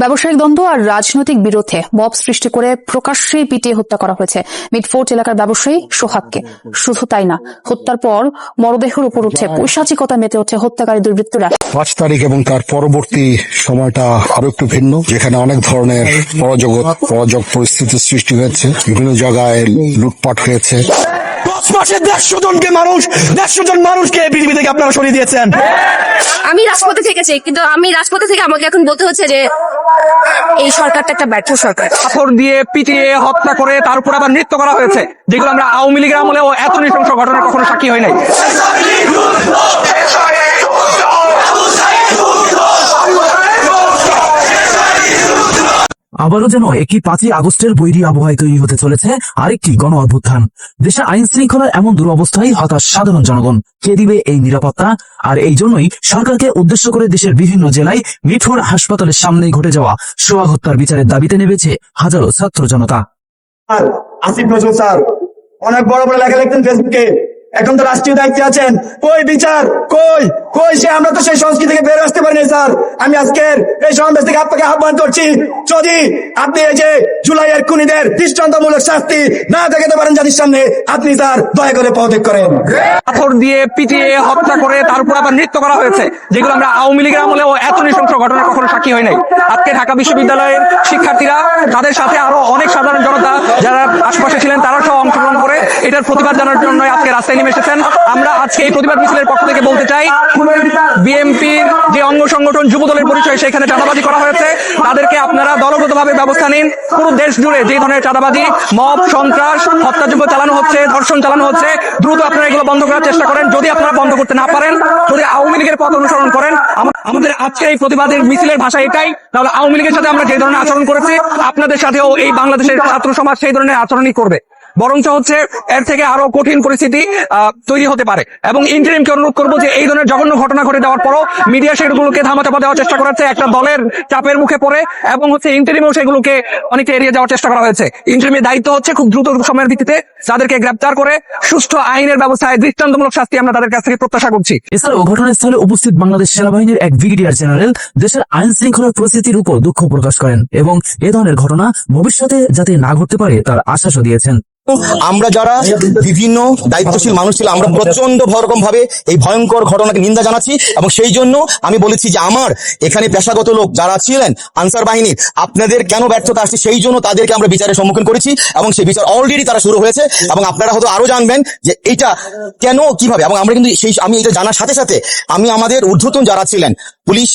ব্যবসায়িক দ্বন্দ্ব আর রাজনৈতিক বিরোধে মব সৃষ্টি করে প্রকাশ্যেই পিটিয়ে হত্যা করা হয়েছে। মিডফোর্ট এলাকার ব্যবসায়ী সোহাগকে। শুধু তাই না হত্যার পর মরদেহের উপর উঠে পৈশাচিকতা মেতে ওঠে হত্যাকারী দুর্বৃত্তরা। পাঁচ তারিখ এবং তার পরবর্তী সময়টা আরও একটু ভিন্ন যেখানে অনেক ধরনের পরাজগত পরাজগ পরিস্থিতির সৃষ্টি হয়েছে বিভিন্ন জায়গায় লুটপাট হয়েছে। দশ মাসে দেড়শো জনকে মানুষ দেড়শো জন মানুষকে পৃথিবী থেকে আপনারা সরিয়ে দিয়েছেন। আমি রাজপথে থেকেছি কিন্তু আমি রাজপথে থেকে আমাকে এখন বলতে হচ্ছে যে এই সরকারটা একটা ব্যর্থ সরকার। পাথর দিয়ে পিটিয়ে হত্যা করে তার উপর আবার নৃত্য করা হয়েছে যেগুলো আমরা আওয়ামী লীগের আমলেও এত নৃশংস ঘটনা কখনো সাক্ষী হয় নাই। আবারও যেন একটি পাঁচই আগস্টের বৈরী আবহাওয়ায় তৈরি হতে চলেছে আরেকটি গণ অভ্যুত্থান দেশে আইন শৃঙ্খলার এমন দুরবস্থায় হতাশ সাধারণ জনগণ। কে দিবে এই নিরাপত্তা? আর এই জন্যই সরকারকে উদ্দেশ্য করে দেশের বিভিন্ন জেলায় মিঠুর হাসপাতালের সামনেই ঘটে যাওয়া সোয়া হত্যার বিচারের দাবিতে নেমেছে হাজারো ছাত্র জনতা। আসিফ নজরুল স্যার, অনেক বড় বড় লেখা লিখতেন ফেসবুকে। এখন তো রাষ্ট্রীয় দায়িত্বে আছেন। কই বিচার? কই? কই সে? আমরা তো সেই সংস্কৃতি থেকে বের আসতে পারিনি, স্যার। আমি আজকের এই সমাবেশ থেকে আপনাকে আহ্বান করছি, যদি আপনি এই যে জুলাইয়ের খুনিদের দৃষ্টান্তমূলক শাস্তি না দেখাতে পারেন জাতির সামনে, আপনি, স্যার, দয়া করে পদত্যাগ করেন। পাথর দিয়ে পিটিয়ে হত্যা করে তার উপর আবার নৃত্য করা হয়েছে, যেগুলো আমরা আওয়ামী লীগের আমলেও এত নৃশংস ঘটনা কখনো সাক্ষী হয় নাই। আজকে ঢাকা বিশ্ববিদ্যালয়ের শিক্ষার্থীরা, তাদের সাথে আরও অনেক সাধারণ জনতা যারা আশপাশে ছিলেন, তারা সহ অংশগ্রহণ করে এটার প্রতিবাদ জানার জন্য আজকে রাস্তায় নেমে এসেছেন। আমরা আজকে এই প্রতিবাদ মিছিলের পক্ষ থেকে বলতে চাই বিএনপির যে অঙ্গ সংগঠন যুব দলের পরিচয়, সেখানে চাঁদাবাজি করা হয়েছে। তাদেরকে আপনারা দলগতভাবে ব্যবস্থা নিন। পুরো দেশ জুড়ে যে ধরনের চাঁদাবাজি, মব, সন্ত্রাস হত্যাযোগ্য চালানো হচ্ছে, ধর্ষণ চালানো হচ্ছে, দ্রুত আপনারা এগুলো বন্ধ করার চেষ্টা করেন। যদি আপনারা বন্ধ করতে না পারেন, যদি আওয়ামী লীগের পথ অনুসরণ করেন আমাদের আজকের এই প্রতিবাদের মিছিলের ভাষা এটাই। তাহলে আওয়ামী লীগের সাথে আমরা যে ধরনের আচরণ করেছি, আপনাদের সাথেও এই বাংলাদেশের ছাত্র সমাজ সেই ধরনের আচরণই করবে। বরঞ্চ হচ্ছে এর থেকে আরও কঠিন পরিস্থিতি তৈরি হতে পারে। এবং ইন্টারিমকে অনুরোধ করব যে এই ধরনের জঘন্য ঘটনা ঘটে যাওয়ার পরও মিডিয়া সেগুলোকে ধামাচাপা দেওয়ার চেষ্টা করেছে একটা দলের চাপের মুখে পড়ে এবং হচ্ছে ইন্টারিমেও সেগুলোকে অনেকটা এড়িয়ে যাওয়ার চেষ্টা করা হয়েছে। ইন্টারিমের দায়িত্ব হচ্ছে খুব দ্রুত সময়ের ভিত্তিতে যাদেরকে গ্রেপ্তার করে সুষ্ঠু আইনের ব্যবস্থায় দৃষ্টান্তমূলক শাস্তি আমরা তাদের কাছ থেকে প্রত্যাশা করছি। এছাড়াও ঘটনাস্থলে উপস্থিত বাংলাদেশ সেনাবাহিনীর এক ব্রিগেডিয়ার জেনারেল দেশের আইন শৃঙ্খলা পরিস্থিতির উপর দুঃখ প্রকাশ করেন এবং এ ধরনের ঘটনা ভবিষ্যতে যাতে না ঘটতে পারে তার আশ্বাসও দিয়েছেন। আমরা যারা বিভিন্ন দায়িত্বশীল মানুষ ছিল আমরা প্রচণ্ড রকম ভাবে এই ভয়ঙ্কর ঘটনাকে নিন্দা জানাচ্ছি এবং সেই জন্য আমি বলেছি যে আমার এখানে পেশাগত লোক যারা ছিলেন আনসার বাহিনীর, আপনাদের কেন ব্যর্থতা আসছে সেই জন্য তাদেরকে আমরা বিচারের সম্মুখীন করেছি এবং সেই বিচার অলরেডি তারা শুরু হয়েছে এবং আপনারা হয়তো আরও জানবেন যে এটা কেন, কীভাবে? এবং আমরা কিন্তু সেই, আমি এটা জানার সাথে সাথে আমি আমাদের ঊর্ধ্বতন যারা ছিলেন, পুলিশ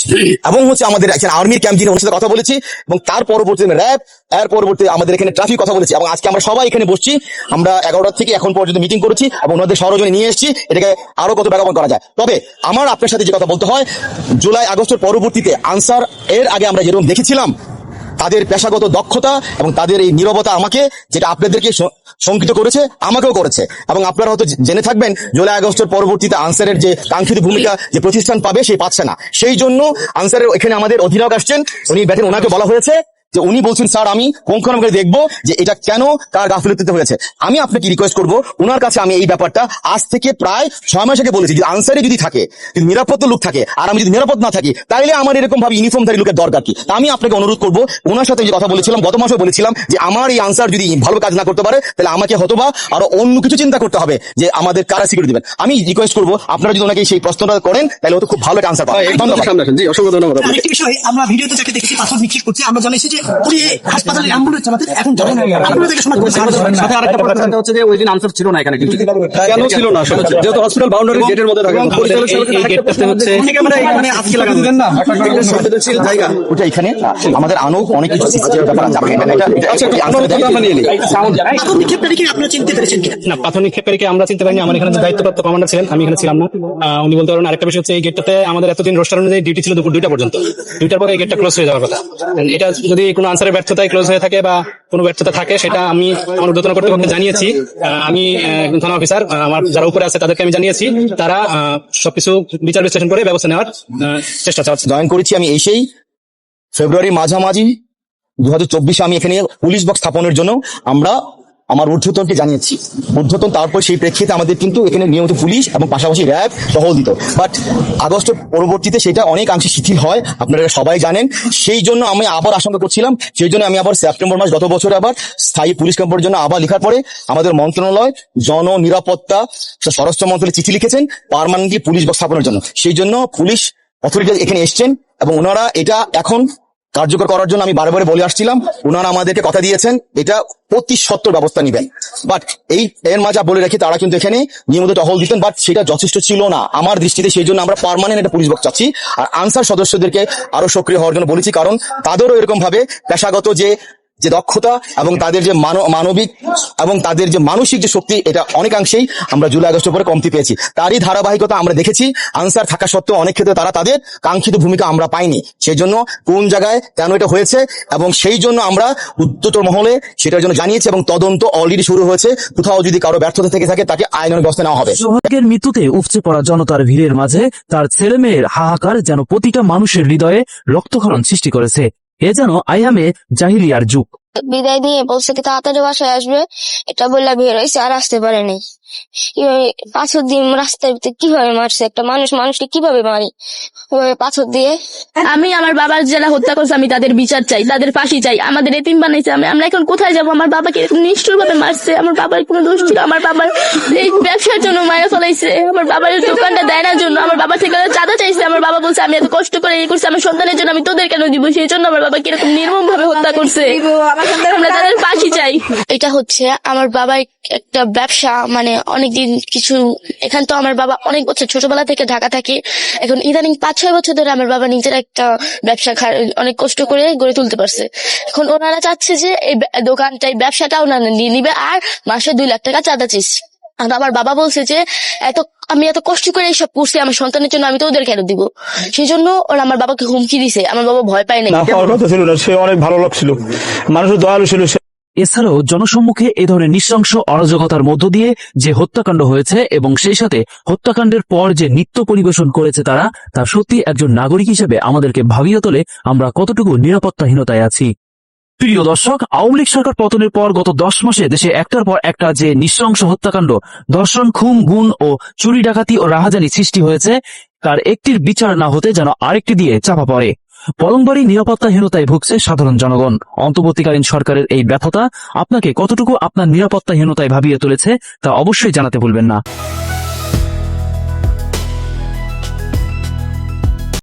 এবং হচ্ছে আমাদের এখানে আর্মির ক্যাম্প যিনি সাথে কথা বলেছি এবং তার পরবর্তী র্যাব এর পরবর্তী আমাদের এখানে ট্রাফিক কথা বলেছি এবং আজকে আমরা সবাই এখানে বসছি আমরা এগারোটার থেকে এখন পর্যন্ত মিটিং করেছি এবং ওনাদের সরজনে নিয়ে এসেছি। এটাকে আরও কত ব্যাপক করা যায়। তবে আমার আপনার সাথে যে কথা বলতে হয়, জুলাই আগস্টের পরবর্তীতে আনসার এর আগে আমরা যেরকম দেখেছিলাম, তাদের পেশাগত দক্ষতা এবং তাদের এই নীরবতা আমাকে, যেটা আপনাদেরকে শঙ্কিত করেছে, আমাকেও করেছে। এবং আপনারা হয়তো জেনে থাকবেন, জুলাই আগস্টের পরবর্তীতে আনসারের যে কাঙ্ক্ষিত ভূমিকা, যে প্রতিষ্ঠান পাবে সেই পাচ্ছে না। সেই জন্য আনসারের এখানে আমাদের অধিনায়ক আসছেন, উনি দেখেন ওনাকে বলা হয়েছে। যে উনি বলছেন স্যার আমি কঙ্কন করে দেখব যে এটা কেন কার গাফিলতিতে হয়েছে? আমি আপনাকে রিকোয়েস্ট করব ওনার কাছে আমি এই ব্যাপারটা আজ থেকে প্রায় ছয় মাস আগে বলেছি যে আনসারে যদি থাকে যদি নিরাপত্তা লোক থাকে আর আমি যদি নিরাপদ না থাকি তাহলে আমার এরকম ভাবে ইউনিফর্মধারী লোকের দরকার কি? আমি আপনাকে অনুরোধ করব ওনার সাথে যে কথা বলেছিলাম গত মাসে বলেছিলাম যে আমার এই আনসার যদি ভালো কাজ না করতে পারে তাহলে আমাকে হতবা আরও অন্য কিছু চিন্তা করতে হবে যে আমাদের কারা সিকিউরিটি দেবেন। আমি রিকোয়েস্ট করব আপনারা যদি ওনাকে সেই প্রশ্নটা করেন তাহলে হয়তো খুব ভালো একটা আনসার পাবেন। ধন্যবাদ। আমরা ভিডিওতে যাকে দেখেছি পাথর নিক্ষেপ করছে আমরা জানাইছি যে উনি হাসপাতালে অ্যাম্বুলেন্স চালাতে এখন যাবেন আপনারা থেকে শোনা সাথে আরেকটা প্রশ্ন হচ্ছে যে ওই দিন আনসার ছিল না এখানে কিন্তু। কেন ছিল না যেহেতু হসপিটাল বাউন্ডারি গেটের মধ্যে থাকে পরিচালক এই গেটটাতে হচ্ছে ক্যামেরা এখানে আজকে লাগানো দেন না একটা সংবেদনশীল জায়গা ওটা এখানে আমাদের আরও অনেক কিছু CCTV ব্যাপার আছে। এটা- এটা- আচ্ছা। কথা আমরা নিয়ে নিই পাথর নিক্ষেপকারীকে আপনারা চিনতে পেরেছেন কিনা? না প্রাথমিক ক্ষেপকারীকে আমরা চিনতে পারিনি আমার এখানে যে দায়িত্বপ্রাপ্ত কমান্ডার ছিলেন আমি এখানে ছিলাম না। উনি বলতে পারেন আরেকটা বিষয় হচ্ছে এই গেটটাতে আমাদের এতদিন রোস্টার অনুযায়ী ডিউটি ছিল দুপুর দুইটা পর্যন্ত। দুইটার পরে এই গেটটা ক্লোজ হয়ে যাওয়ার কথা। এটা যদি কোনো আনসারের ব্যর্থতায় ক্লোজ হয়ে থাকে বা কোনো ব্যর্থতা থাকে, সেটা আমি আমার উদ্বোধন কর্তৃপক্ষকে জানিয়েছি। আমি থানা অফিসার আমার যারা উপরে আছে তাদেরকে আমি জানিয়েছি, তারা সবকিছু বিচার বিশ্লেষণ করে ব্যবস্থা নেওয়ার চেষ্টা চালাচ্ছে। জয়েন করেছি আমি এসেই ফেব্রুয়ারি মাঝামাঝি দু হাজার চব্বিশে আমি এখানে পুলিশ বক্স স্থাপনের জন্য আমরা আমার ঊর্ধ্বতনকে জানিয়েছি। ঊর্ধ্বতন তারপর সেই প্রেক্ষিতে আমাদের কিন্তু এখানে নিয়মিত পুলিশ এবং পাশাপাশি র্যাব টহল দিত বাট আগস্টের পরবর্তীতে সেটা অনেকাংশে শিথিল হয়, আপনারা সবাই জানেন। সেই জন্য আমি আবার আশঙ্কা করছিলাম, সেই জন্য আমি আবার সেপ্টেম্বর মাস গত বছর আবার স্থায়ী পুলিশ ক্যাম্পের জন্য আবার লেখার পরে আমাদের মন্ত্রণালয় জন নিরাপত্তা স্বরাষ্ট্র মন্ত্রণালয় চিঠি লিখেছেন পারমানেন্টলি পুলিশ স্থাপনের জন্য। সেই জন্য পুলিশ অথরিটি এখানে এসছেন এবং ওনারা এটা এখন কার্যকর করার জন্য আমি বারে বলে আসছিলাম। ওনারা আমাদেরকে কথা দিয়েছেন। এটা প্রতি সত্তর ব্যবস্থা নেবেন। বাট এই এর মাঝে বলে রাখি, তারা কিন্তু এখানে নিয়মিত টহল দিতেন বাট সেটা যথেষ্ট ছিল না। আমার দৃষ্টিতে সেই জন্য আমরা পারমানেন্ট একটা পুলিশ বক্স চাচ্ছি। আর আনসার সদস্যদেরকে আরও সক্রিয় হওয়ার জন্য বলেছি, কারণ তাদেরও এরকম ভাবে পেশাগত যে যে দক্ষতা এবং তাদের যে মানব মানবিক এবং তাদের যে মানসিক যে শক্তি, এটা অনেকাংশেই আমরা জুলাই আগস্টের পরে কমতি পেয়েছি। তারই ধারাবাহিকতা আমরা দেখেছি। আনসার থাকা সত্ত্বেও অনেক ক্ষেত্রে তারা তাদের কাঙ্ক্ষিত ভূমিকা আমরা পাইনি। সেই জন্য কোন জায়গায় কেন এটা হয়েছে এবং সেই জন্য আমরা উচ্চতর মহলে সেটার জন্য জানিয়েছি এবং তদন্ত অলরেডি শুরু হয়েছে। কোথাও যদি কারও ব্যর্থতা থেকে থাকে, তাকে আইনের ব্যবস্থা নেওয়া হবে। সোহাগের মৃত্যুতে উপচে পড়া জনতার ভিড়ের মাঝে তার ছেলে মেয়ের হাহাকার যেন প্রতিটা মানুষের হৃদয়ে রক্তক্ষরণ সৃষ্টি করেছে। এ যেন আয়ামে জাহিলিয়ার যুগ। বিদায় দিয়ে বলছে কি তাড়াতাড়ি বাসায় আসবে। এটা বললে বের হয়েছে আর আসতে পারেনি কীভাবে পাথর দিয়ে রাস্তার ভিতরে কীভাবে মারছে? একটা মানুষ মানুষকে কীভাবে মারি? পাথর দিয়ে? আমি আমার বাবার যারা হত্যা করছে আমি তাদের বিচার চাই তাদের ফাঁসি চাই। আমাদের এতিম বানাইছে আমি আমরা এখন কোথায় যাব? আমার বাবাকে এরকম নিষ্ঠুর ভাবে মারছে। আমার বাবার কোনো দোষ ছিল আমার বাবার এই ব্যবসার জন্য মারা ফলাইছে। আমার বাবার দোকানটা দেয় না জন্য আমার বাবা থেকে চাঁদা চাইছে। আমার বাবা বলছে আমি এত কষ্ট করে এই করছি আমার সন্তানের জন্য আমি তোদের কেন দিব? সেই জন্য আমার বাবাকে এরকম নির্মম ভাবে হত্যা করছে? তাদের ফাঁসি চাই। এটা হচ্ছে আমার বাবার একটা ব্যবসা মানে অনেকদিন কিছু, এখান তো আমার বাবা অনেক বছর ছোটবেলা থেকে ঢাকা থাকে। এখন ইদানিং পাঁচ, ছয় বছর ধরে আমার বাবা নিজের একটা ব্যবসা অনেক কষ্ট করে গড়ে তুলতে পারছে। এখন ওনারা চাচ্ছে যে এই ব্যা- দোকানটা এই ব্যবসাটা ওনারা নিয়ে নিবে আর মাসে দুই লাখ টাকা চাঁদা চাইছে। আর আমার বাবা বলছে যে এত আমি এত কষ্ট করে এইসব করছি আমার সন্তানের জন্য আমি তো ওদের কেন দিব। সেই জন্য ওরা আমার বাবাকে হুমকি দিছে আমার বাবা ভয় পায় না হওয়ার কথা ছিল না সে অনেক ভালো লোক ছিল। মানুষের দয়ালু ছিল সে এছাড়াও জনসম্মুখে এ ধরনের নৃশংস অরাজকতার মধ্য দিয়ে যে হত্যাকাণ্ড হয়েছে এবং সেই সাথে হত্যাকাণ্ডের পর যে নৃত্য পরিবেশন করেছে তারা তা সত্যি একজন নাগরিক হিসেবে আমাদেরকে ভাবিয়ে তোলে আমরা কতটুকু নিরাপত্তাহীনতায় আছি। প্রিয় দর্শক, আওয়ামী লীগ সরকার পতনের পর গত দশ মাসে দেশে একটার পর একটা যে নৃশংস হত্যাকাণ্ড, ধর্ষণ, খুন, গুণ ও চুরি, ডাকাতি ও রাহাজানি সৃষ্টি হয়েছে, তার একটির বিচার না হতে যেন আরেকটি দিয়ে চাপা পড়ে। পলংবাড়ি নিরাপত্তাহীনতায় ভুগছে সাধারণ জনগণ। অন্তর্বর্তীকালীন সরকারের এই ব্যথতা আপনাকে কতটুকু আপনার নিরাপত্তাহীনতায় ভাবিয়ে তুলেছে, তা অবশ্যই জানাতে ভুলবেন না।